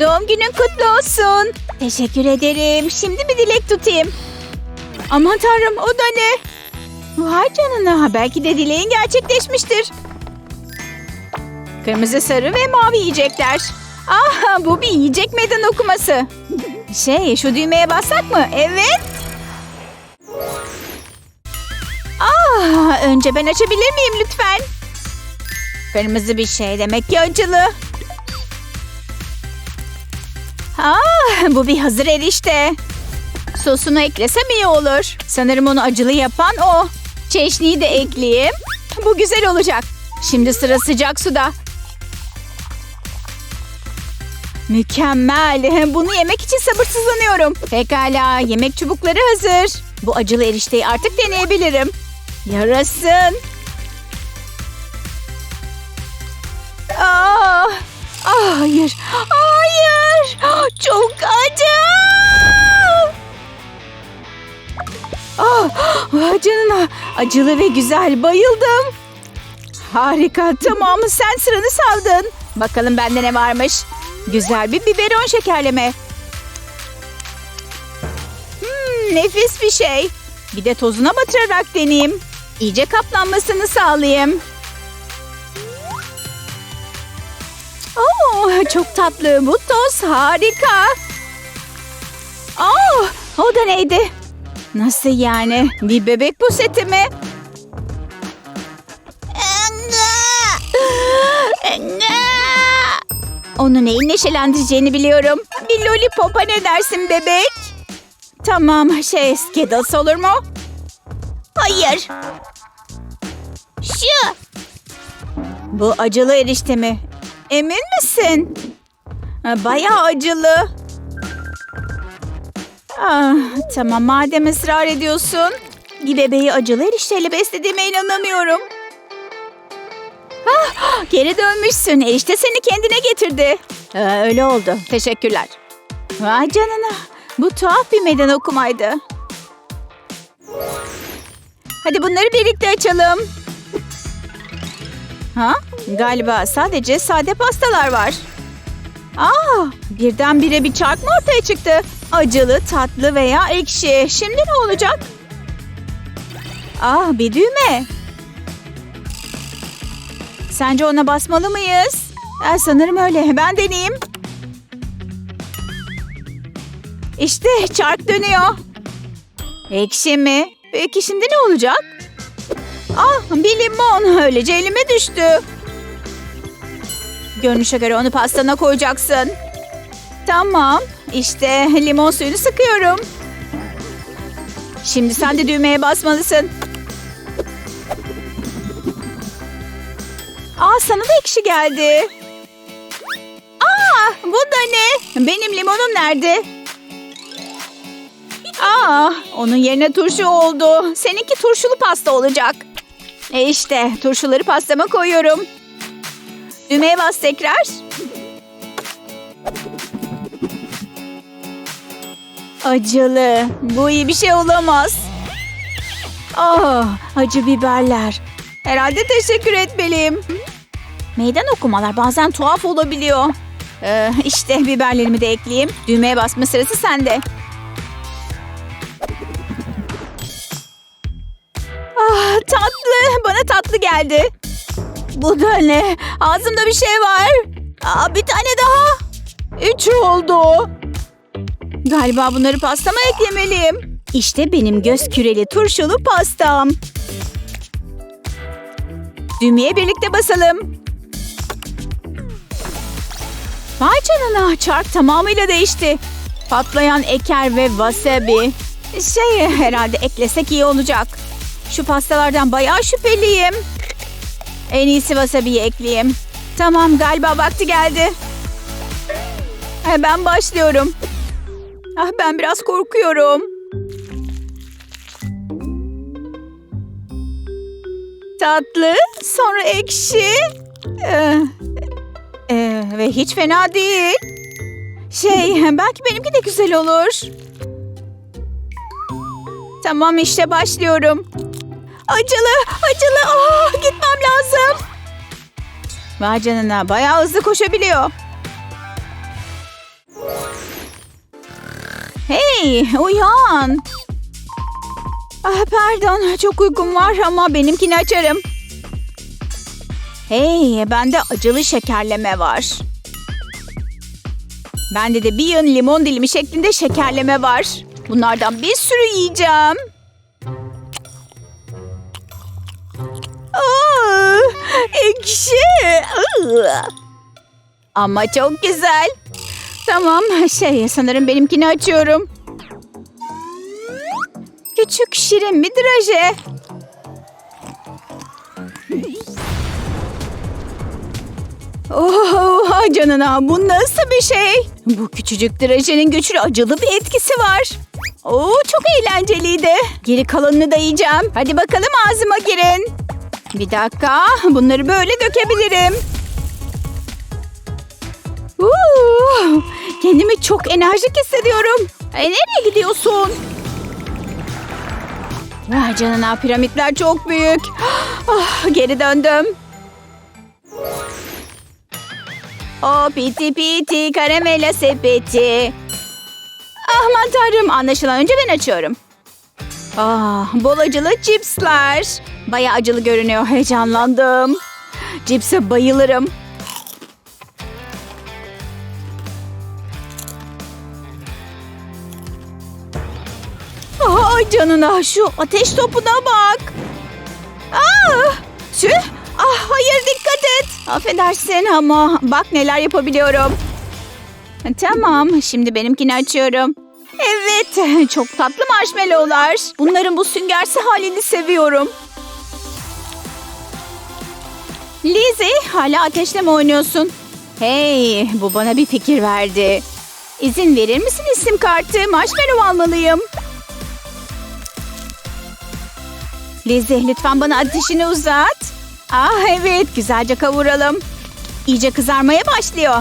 Doğum günün kutlu olsun. Teşekkür ederim. Şimdi bir dilek tutayım. Aman tanrım o da ne? Vay canına belki de dileğin gerçekleşmiştir. Kırmızı, sarı ve mavi yiyecekler. Ah bu bir yiyecek meydan okuması. Şey şu düğmeye bassak mı? Evet. Ah önce ben açabilir miyim lütfen? Kırmızı bir şey demek ki acılı. Ah bu bir hazır erişte. Sosunu eklesem iyi olur. Sanırım onu acılı yapan o. Çeşniyi de ekleyeyim. Bu güzel olacak. Şimdi sıra sıcak suda. Mükemmel. Bunu yemek için sabırsızlanıyorum. Pekala, yemek çubukları hazır. Bu acılı erişteyi artık deneyebilirim. Yarasın. Ah, ah hayır. Hayır. Çok acı. Ah, canına. Acılı ve güzel. Bayıldım. Harika. Tamam sen sıranı saldın. Bakalım bende ne varmış. Güzel bir biberon şekerleme. Hmm, nefis bir şey. Bir de tozuna batırarak deneyeyim. İyice kaplanmasını sağlayayım. Oo, çok tatlı. Bu toz harika. Aa, o da neydi? Nasıl yani? Bir bebek puseti mi? Onu neyin neşelendireceğini biliyorum. Bir lollipopa ne dersin bebek? Tamam şey Skittles olur mu? Hayır. Şu. Bu acılı erişte mi? Emin misin? Bayağı acılı. Ah, tamam madem ısrar ediyorsun. Bebeği acılı erişteyle beslediğime inanamıyorum. Ah, geri dönmüşsün. Erişte seni kendine getirdi. Ee, öyle oldu. Teşekkürler. Vay canına. Bu tuhaf bir meydan okumaydı. Hadi bunları birlikte açalım. Ha? Galiba sadece sade pastalar var. Aa, birdenbire bir çark mı ortaya çıktı? Acılı, tatlı veya ekşi. Şimdi ne olacak? Ah, bir düğme. Sence ona basmalı mıyız? Ben sanırım öyle. Ben deneyeyim. İşte çark dönüyor. Ekşi mi? Peki şimdi ne olacak? Ah bir limon öylece elime düştü. Görünüşe göre onu pastana koyacaksın. Tamam. İşte limon suyunu sıkıyorum. Şimdi sen de düğmeye basmalısın. Aa sana da ekşi geldi. Aa bu da ne? Benim limonum nerede? Aa onun yerine turşu oldu. Seninki turşulu pasta olacak. E işte turşuları pastama koyuyorum. Düğmeye bas tekrar. Acılı. Bu iyi bir şey olamaz. Ah, acı biberler. Herhalde teşekkür etmeliyim. Meydan okumalar bazen tuhaf olabiliyor. Ee, işte biberlerimi de ekleyeyim. Düğmeye basma sırası sende. Ah, tatlı. Bana tatlı geldi. Bu da ne? Ağzımda bir şey var. Aa, bir tane daha. Üç oldu. Galiba bunları pastama eklemeliyim. İşte benim göz küreli turşulu pastam. Düğmeye birlikte basalım. Vay canına çark tamamıyla değişti. Patlayan eker ve wasabi. Şey herhalde eklesek iyi olacak. Şu pastalardan bayağı şüpheliyim. En iyisi wasabi'yi ekleyeyim. Tamam galiba vakti geldi. Ha, Ben başlıyorum. Ah ben biraz korkuyorum. Tatlı, sonra ekşi. Ee, e, ve hiç fena değil. Şey, belki benimki de güzel olur. Tamam işte başlıyorum. Acılı, acılı. Ah, gitmem lazım. Vay canına bayağı hızlı koşabiliyor. Hey uyan. Ah, pardon çok uykum var ama benimkini açarım. Hey bende acılı şekerleme var. Bende de bir yığın limon dilimi şeklinde şekerleme var. Bunlardan bir sürü yiyeceğim. Ekşi. Ama çok güzel. Tamam şey sanırım benimkini açıyorum. Küçük şirin bir draje. Oh canına bu nasıl bir şey? Bu küçücük drajenin güçlü acılı bir etkisi var. Oo çok eğlenceliydi. Geri kalanını da yiyeceğim. Hadi bakalım ağzıma girin. Bir dakika bunları böyle dökebilirim. Uuu, kendimi çok enerjik hissediyorum. Ay, nereye gidiyorsun? Vay canına piramitler çok büyük. Ah, geri döndüm. O piti piti karamela sepeti. Aman tanrım anlaşılan önce ben açıyorum. Ah, bol acılı cipsler. Bayağı acılı görünüyor heyecanlandım. Cipse bayılırım. Ay canına şu ateş topuna bak. Ah, tüh. Ah, hayır dikkat et. Affedersin ama bak neler yapabiliyorum. Tamam şimdi benimkini açıyorum. Evet çok tatlı marshmallowlar. Bunların bu süngersi halini seviyorum. Lizzie hala ateşle mi oynuyorsun? Hey bu bana bir fikir verdi. İzin verir misin isim kartı? Marshmallow almalıyım. Lizzie lütfen bana ateşini uzat. Ah evet güzelce kavuralım. İyice kızarmaya başlıyor.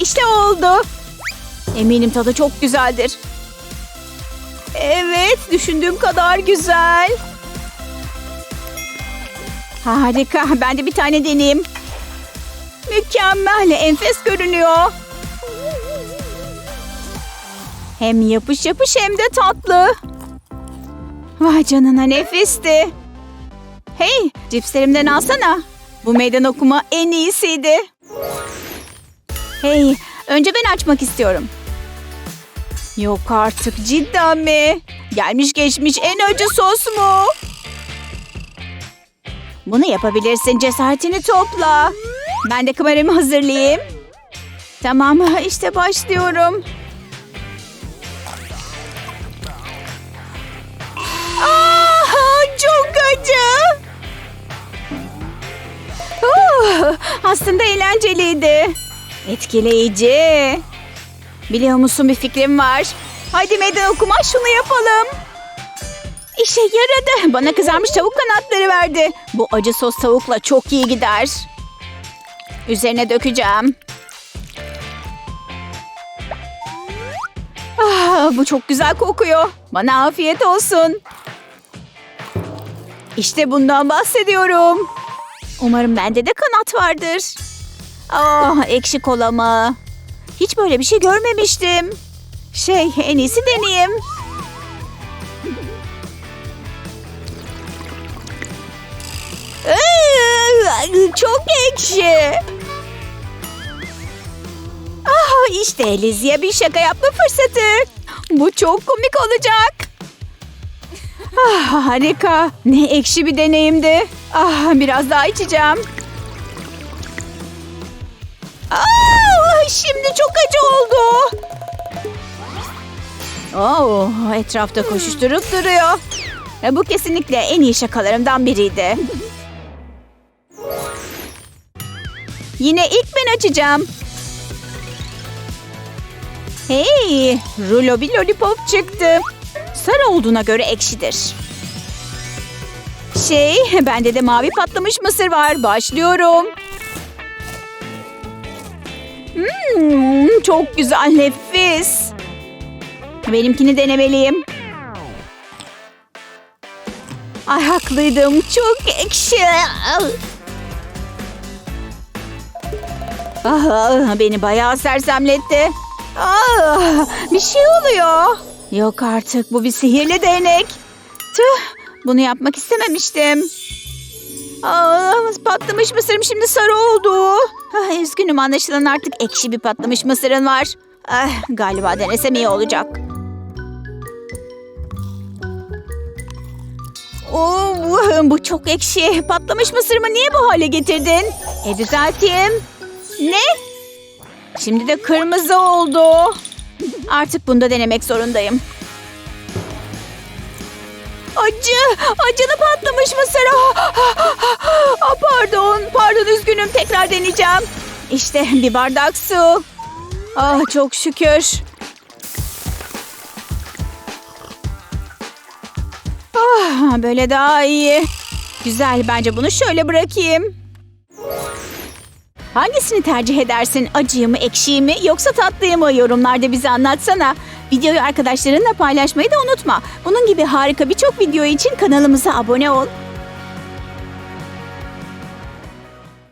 İşte oldu. Eminim tadı çok güzeldir. Evet düşündüğüm kadar güzel. Harika ben de bir tane deneyeyim. Mükemmel enfes görünüyor. Hem yapış yapış hem de tatlı. Vay canına nefisti. Hey cipslerimden alsana. Bu meydan okuma en iyisiydi. Hey önce ben açmak istiyorum. Yok artık cidden mi? Gelmiş geçmiş en acı sos mu? Bunu yapabilirsin cesaretini topla. Ben de kameramı hazırlayayım. Tamam işte başlıyorum. Ah, çok acı. Uh, aslında eğlenceliydi. Etkileyici. Biliyor musun bir fikrim var. Hadi meydan okuma şunu yapalım. İşe yaradı. Bana kızarmış tavuk kanatları verdi. Bu acı sos tavukla çok iyi gider. Üzerine dökeceğim. Ah, bu çok güzel kokuyor. Bana afiyet olsun. İşte bundan bahsediyorum. Umarım bende de kanat vardır. Ah ekşi kola mı? Hiç böyle bir şey görmemiştim. Şey en iyisi deneyeyim. Iıı, Çok ekşi. Ah işte Lizzie'ye bir şaka yapma fırsatı. Bu çok komik olacak. Ah, harika. Ne ekşi bir deneyimdi. Ah, biraz daha içeceğim. Şimdi çok acı oldu. Oh, etrafta koşuşturup duruyor. E, Bu kesinlikle en iyi şakalarımdan biriydi. Yine ilk ben açacağım. Hey, rulo bir lollipop çıktı. Sarı olduğuna göre ekşidir. Şey, bende de mavi patlamış mısır var. Başlıyorum. Hmm, çok güzel, nefis. Benimkini denemeliyim. Ay haklıydım. Çok ekşi. Ah, beni bayağı sersemletti. Ah, bir şey oluyor. Yok artık bu bir sihirli değnek. Tüh bunu yapmak istememiştim. Aa, patlamış mısırım şimdi sarı oldu. Ah, üzgünüm anlaşılan artık ekşi bir patlamış mısırın var. Ah, galiba denesem iyi olacak. Oo, bu çok ekşi. Patlamış mısırımı niye bu hale getirdin? E düzelteyim. Ne? Şimdi de kırmızı oldu. Artık bunu da denemek zorundayım. Acı, acını patlamış mısır. Ah, ah, ah, pardon, pardon üzgünüm. Tekrar deneyeceğim. İşte bir bardak su. Ah çok şükür. Ah, böyle daha iyi. Güzel, bence bunu şöyle bırakayım. Hangisini tercih edersin? Acıyı mı, ekşiyi mi yoksa tatlıyı mı? Yorumlarda bize anlatsana. Videoyu arkadaşlarınla paylaşmayı da unutma. Bunun gibi harika birçok video için kanalımıza abone ol.